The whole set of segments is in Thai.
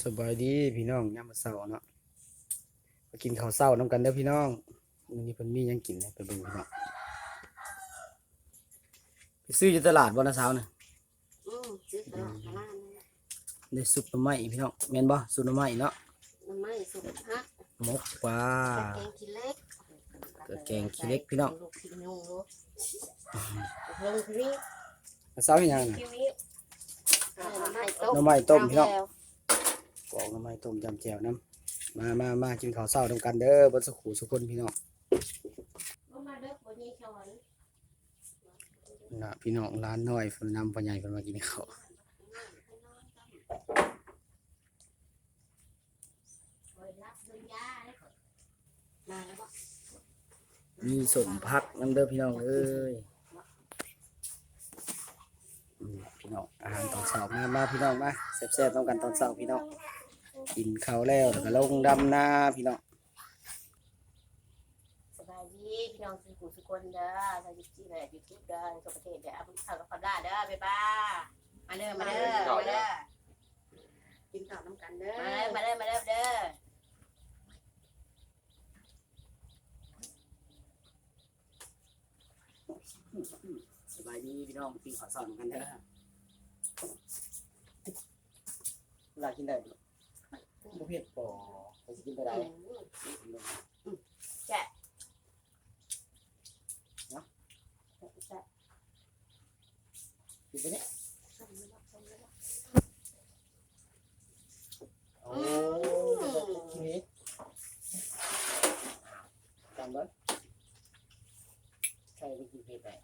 สบายดีพี่น้องยามมื้อเช้าเนาะมากินข้าวเช้านํกันเด้อพี่น้องมื้อนี้เพิ่นมีหยังกินเนี่ยไปเบิ่งพี่น้องไปซื้ออยู่ตลาดบ่นะเช้าน่ะอืมซื้อตลาดมาล่านี่แหละได้ซุปหน่อไม้พี่น้องแม่นบ่ซุปหน่อไม้เนาะมันไม่สุกฮักหมกปลา แกงขี้เล็กเกิดแกงขี้เล็กพี่น้อง ลูกขี้นุ่งลูกลงขี้เช้าเฮ็ดหยังน่ะขี้วิหหน่อไม้ต้มพี่น้องปอ กหน่อไม้ต้มยำแจ่วน้ำมามามากินข้าวเช้านํกันเด้อเบ่สุขุสุคนพี่น้องมาเด้อบ่มีช้อนน่ะพี่น้องร้านน้อยเพิ่นนำพ่อใหญ่เพิ่นมากินข้าวมาแล้วบ่มีสมพักนํเด้อพี่น้องเอ้ยอืมพี่น้องอาหารตอนเช้ามามาพี่น้องมาแซ่บๆต้องกันตอนเช้าพี่น้อง กินข้าวแล้วแล้วก็ลงดำนาพี่น้องสบายดีพี่น้องสุขุสุคนเด้อถ้าอยู่ที่ไหนอยู่ทุกเด้อในประเทศเด้อเอาข้าวกับข้าวได้เด้อบ๊ายบายมาเด้อมาเด้อมาเด้อกินข้าวน้ำกันเด้อมาเด้อมาเด้อมาเด้อสบายดีพี่น้องกินข้าวเช้าเหมือนกันเด้อเวลากินได้ บ่บ่เผ็ดบ่ไปสิกินไปได้กินไปเนี่ยโอ้ทีนี้จำไว้ใครไปกินเผ็ดได้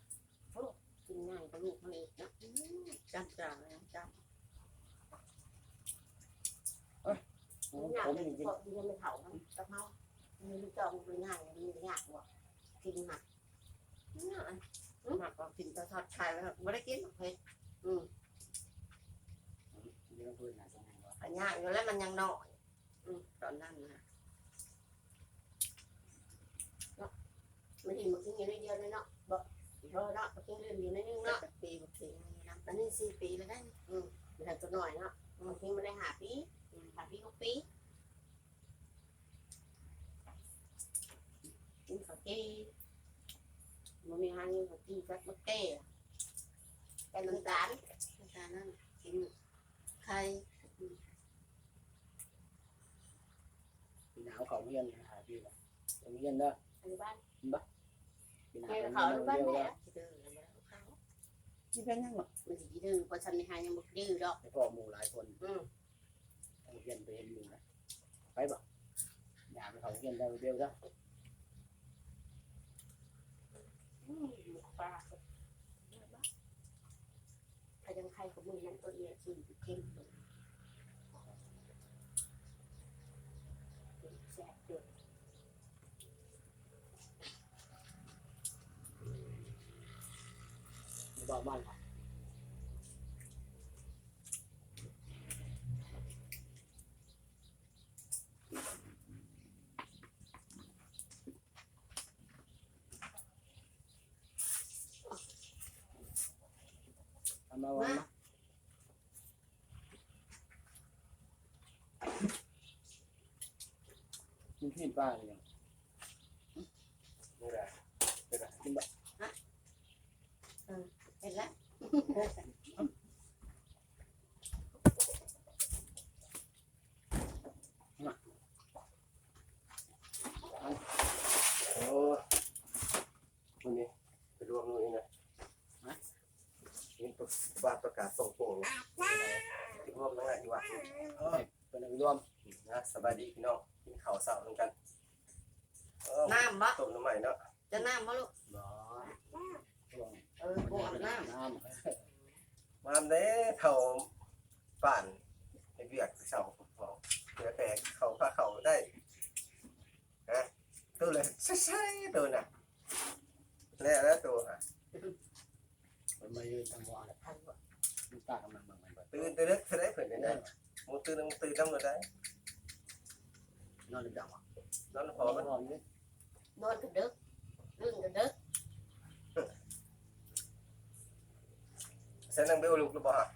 กินง่ายกับลูกมันอีกนะ จำจ่าเลยจ ผมง่ายผมเลยจริงเพราะที่ยังไม่เผาทั้งกะเพรามีลูกจองมันง่ายมันยากกว่ากินหมักง่ายำหมักก็กินแต่ทอดไข่แล้วไม่ได้กินเผ็ดอืมๆเรื่องพูดนะสมัยว่าอันยากอยู่แล้วมันยังน้อยอืมตอนนั้นนะมันกินมากินอยู่ในเดียวเลยเนาะบอกเพราะเนาะมากินเรื่องอยู่ในนึงเนาะเนาะปีบางทีมันน้ำอันนี้สี่ปีแล้วได้อืมแต่ตัวหน่อยเนาะบางทีมันได้หาปีหาปีหกปีกินข้าวจี มันมีหางข้าวจีกับมะเก้แต่น้ำตาลน้ำตาลนั่นกินไข่ปีหนาวเขาเรียนหาปีละเขาเรียนเด้ออันนี้บ้านปีหนาวแม่เขาเขาเรียนบ้านเดียวแม่เด้อที่เดินแล้วเขาที่เป็นยังหรอมันสิดื้อเพราะฉันไม่หายังบ่ดื้อดอกไอ้พ่อหมู่หลายคนอืมเขาเรียนไปเห็นอยู่นะไปบ่อยากไปเขาเรียนได้เดียวเด้ ปลาใครยังใครของมือนั่นตัวเองกินเข้มเลยแซ่บเด้อบอกบ้านเขา ทำมาวันนะกินที่ป้าเลยยังไม่ได้ไม่ได้กินแบบ เห็นแล้ว โอ้วันนี้ไปรวมนู่นนี่นะฮะนี่ ประประกาศส่งโป่งที่รวมนั่งแหละอยู่ว่ะเป็นรวมนะสบายดีพี่น้องกินข้าวเสาร์เหมือนกันเออน้ำบ่ต้มน้ำใหม่เนาะจะน้ำบ่ลูกบ่รวมเออโบอาบน้น้ำมาเด้เท่าป่านในเบียกเสาของเหลือแต่เขาพาเขาได้ฮะตัวเลยใช่ใช่ตัวน่ะแล้วแล้วตัวอะมันมายืนทางว่าเลยลูกตากำลังบังมันไปตื่นตื่นเล็กได้ ta cầm bằng từ từ đất từ đấy phải đến đây một từ một từ trong rồi đấy nó lên đầu nó nó khó lắm nó từ đất lưng từ đất sẽ đang biểu lục lục bỏ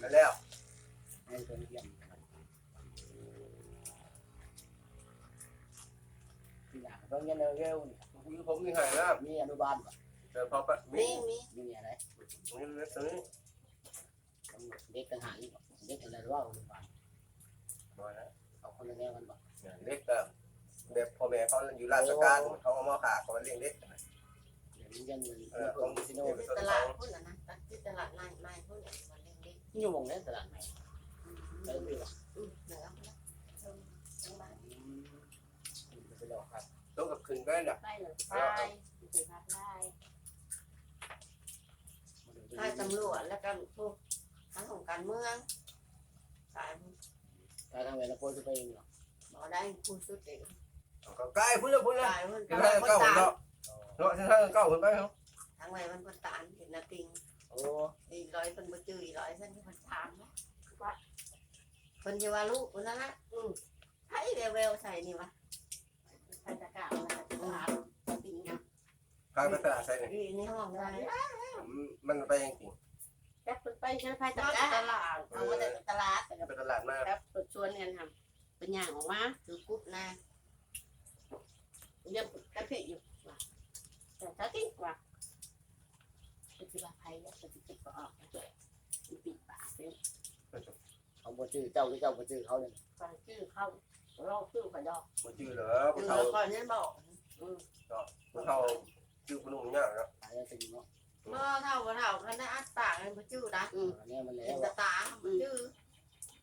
nó leo vâng nhân kêu cũng không như này lắm mi đồ ban rồi pop ạ mi mi mi này đấy เล่าแล้วให้ตัวนี้ยังเพิ่งยันเร็วคือผมนี่ให้นะมีอนุบาลบ่แต่พอปะมีมีมีมีอะไรมีเล็กตัวนี้เด็กต่างหากอีกบ่เด็กอะไรว่าอนุบาลน้อยนะเอาคนละแนวกันบ่เล็กแบบแบบพ่อแม่เขาอยู่ราชการเขาเอามาขาเขาเลี้ยงเด็กเดี๋ยวนี้ยังมันเออเพิ่ของซิโนที่ตลาดพุ่นน่ะนะที่ตลาดนายนายพุ่นน่ะมันเลี้ยงเด็กอยู่หมองนี้ตลาดไหนไปดูบ่อืมเหนือเอาละจังหวัดอืมไปดอกครับต้องกับขึ้นไปน่ะไปเลยไปถือพัดได้าตำรวจแล้วก็พวกทั้งขอ การเมืองสายถ้าทางเวลาโพสไปเองเหรอบ่ได้ผู้สุดเองก็ใกล้พุ่นแล้วพุ่นแล้วสายมันกินให้เก้าคนเนาะเนาะที่ให้เก้าคนไปเนาะทางไว้มันคนตานเห็นนาติงโอ้อีร้อยเป็นบ่จื้ออีร้อยเส้นที่มันถามนะว่าเพิ่นจะว่าลูกคนนั้นนะอืมไผเร็วๆใส่นี่วะพันตะกะมาตลาดปิงนะพาไปตลาดใส่นี่อีนี่ห้องได้มันไปจริง แป๊บไปใช้พันนตะอกกะจากตลาดเอามาจากตลาดแต่ๆไปตลาดมาแป๊บเปิดชวนกันทำเป็นอย่างออกมาคือกรุ๊ปนะเรียกกะทิอยู่ว่าแต่กะทิว่าเป็นสิบาไทยแล้วเป็นสิบก็ออกปีปากเป็นเขาบ่ชื่อเจ้าหรือเจ้าบ่ชื่อเขาเลยฟังชื่อเขาลองชื่อเขาดอกบ่ชื่อเหรอคืผู้อเฒ่าก่อนนี้บอกผู้เฒ่าชื่อผู้หนุ่มยากเนาะตายแล้วเป็นเนาะ เมื่อเท่าบ่เท่ากันได้อัดปากกันบ่จื้อนะอืมอันนี้มันแล้เป็นวตาตาบ่จื้อ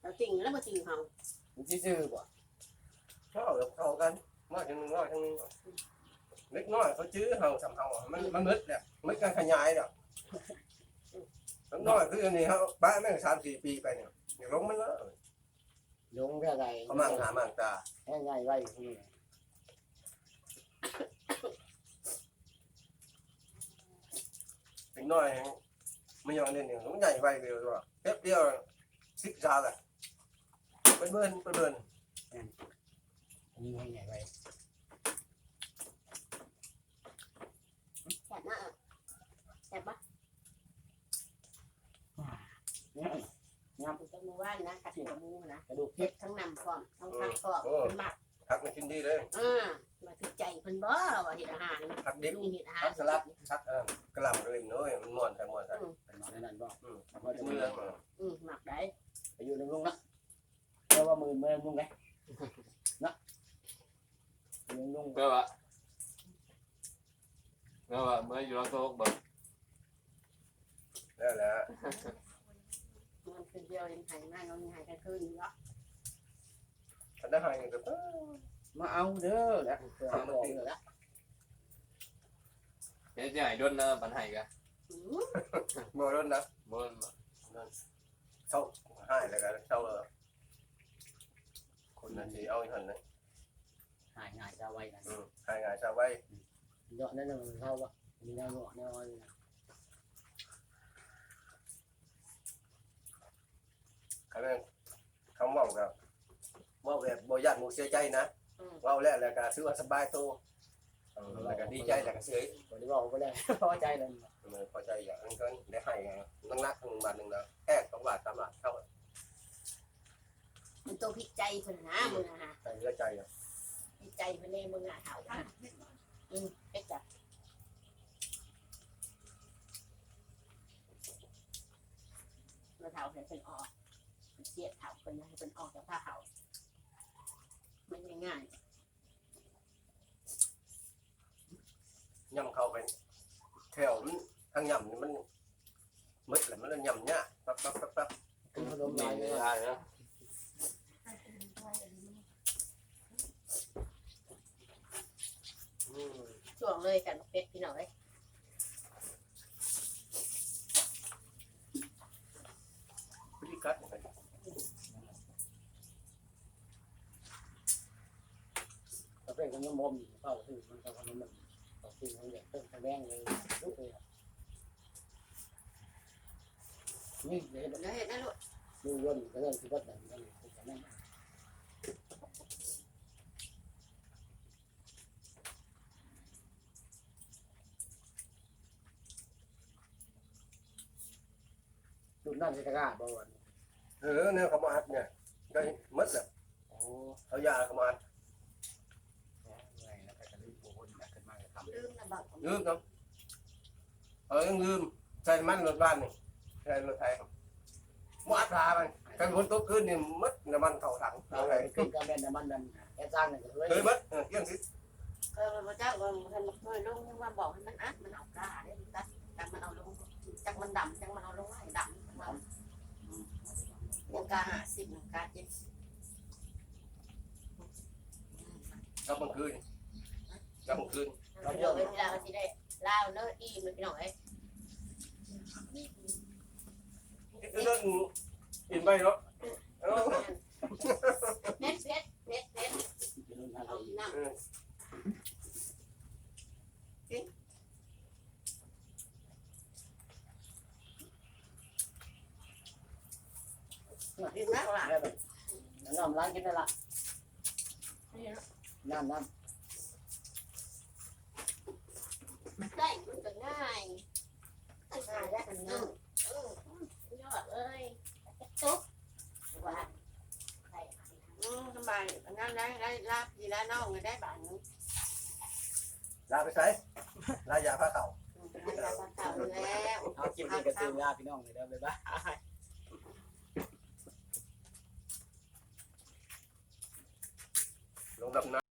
แล้วจริงแล้วมาจริงเขามันชื่อบ่เฒ่าแล้วเข้ากันมาจังนึงว่าจังนึงเล็กน้อยเขาชื่อเฮาสำเฮามันมันมึดเนี่ยมึดกันขยายเนี่ยเล็กน้อยคืออันนี้เฮาบ้านแม่ง3-4ปีไปเนี่ยอย่าลงมันเลยลงเท่าไรเขามั่งหามั่งตาให้ง่ายไว้ที่นี่ น้อยไม่ยอมเล่นเนี่ยมันใหญ่ไปเดียว่าแป๊บเดียวสิบจานละเป็นเบิ้นเป็นเบิ้นนี่ให้ง่ายไว้แค่นั้นแค่ปะเนี่ยคุณจะมูว่านนะกัดกับมูนะกระดูกเฮ็ดทั้งนำพร้อมทั้งทางพร้อมเป็นหมักผักมันกินดีเลยอ่า มาถึงใจเพิ่นบ่ว่าเฮ็ดอาหารผักดิบ ลุงเฮ็ดอาหาผัร กสลัดผักเออกระหล่ำเลยเนาะมันม่วนแต่ม่วนแต่เป็นหมอนั่นบ่อืมพอจะมืมือออืมหมักได้ไปอยู่ในลุงนะเพราะว่ามือมือลุงไงนะลุงลุงก็ว่าก็ว่าเมื่ออยู่ร้านโต๊ะบอกแล้วแหละมันคือเดียวเองหายมากน้องหายกันคืนเนาะฉันได้หายเงินแต่ มาเอาเด้อแล้วเพื่อบอกเลยละเดี๋ยวจะให้ดนนะปัญหากันอืมบ่รถนะบนเศร้าหายแล้วกันเศร้าเลยคนนั้นสิเอาอีกคนนึงหายง่ายจะไว้กันอืมหายงานชาวไว้เยอะนั่นมันเข้าว่ามีแนวเนาะแนวอะไรคำนั้นคำว่ากับว่าแบบบ่ญาติหมู่เสียใจนะอืม เว้าแล้วแล้วก็ถือว่าสบายตัวเออแล้วก็ดีใจแล้วก็เฉยคนที่บอกก็ได้พอใจเลยเออพอใจอย่างนั้นก็ได้ให้นักนักหนึ่งบาทหนึ่งแล้วแอกสองบาทสามบาทเท่ามันตัวพิจัยเพิ่นนะมึงนะใจเหลือใจอะพิจัยเพิ่นเองมึงอะเฒ่าอะอืมเฮ็ดจ้ะแล้วเฒ่าเพิ่นออกเสียเฒ่าเพิ่นให้เพิ่นออกจากผ้าเฒ่ามันง่ายย่ำเข้า ไปแถวมันทางย่ำนี่มันมืดแหละมันเลยย่ำเนี่ยปั๊บปั๊บปั๊บปั๊บคือขนมมีลายเลยได้นะอืมๆช่วงเลยกันเป็ดพี่น้องเอ้ยพฤติกรรมเนี่ยกาแฟขนมมมเข้าคือมันเข้าขนมมัน ต่มันอยากเติมแดงเลยลุกเลยนี่เห็นแล้วเห็นได้ลูกดูวนก็เริ่มที่วัดนั่นนั่นนั่นดูนั่นใช่ตะกร้าบ่วันเออเนี่ยเขามาอัดเนี่ยได้มืดและโอ้เขายาเขามาอัด ไงนะแต่กัน ลืมเนาะเออยังลืมใส่มันรถบ้านนี่ใส่รถไทยหมดปลามันกันฝนตกขึ้นนี่มัดน้ำมันเข้าถังเราเอาไปไงขึ้นกับแม่นน้ำมันนั่นแอบสร้างนั่นก็เลยเฮ้ยมัดเออเกี่ยงสิเออพระเจ้าก็มันเคยลงยังว่าบอกให้มันอัดมันเอากล้าได้ตัดจังมันเอาลงจังมันดำจังมันเอาลงให้ดำมันยังกาหาสิบยังกาเจ็ดสิบกับกลางคืนกับกลางคืน เราเดี๋ยวเวลาเราที่ได้เล่าเนื้ออีมันพี่น้องเอ้ยเดินอินไปเนาะเออเน็ตเน็ตเน็ตเน็ตอยู่นู่นทางเอานี้น้ำเออดื่มน้ำละได้แบบน้ำล้างกินได้ละน้ำน้ได้มันก็ง่ายง่ายได้กันเนาะยอดเอ้ยตุ๊บว่าอื งานได้ได้ลาบดีแล้วน้องได้บานนึงลาไปใช่ลายาผ้าเข่าได้าเข่าแล้วเอากินนี่ก็ซื้อลาพี่น้องเลยเด้อบ๊ายบายลงดำน้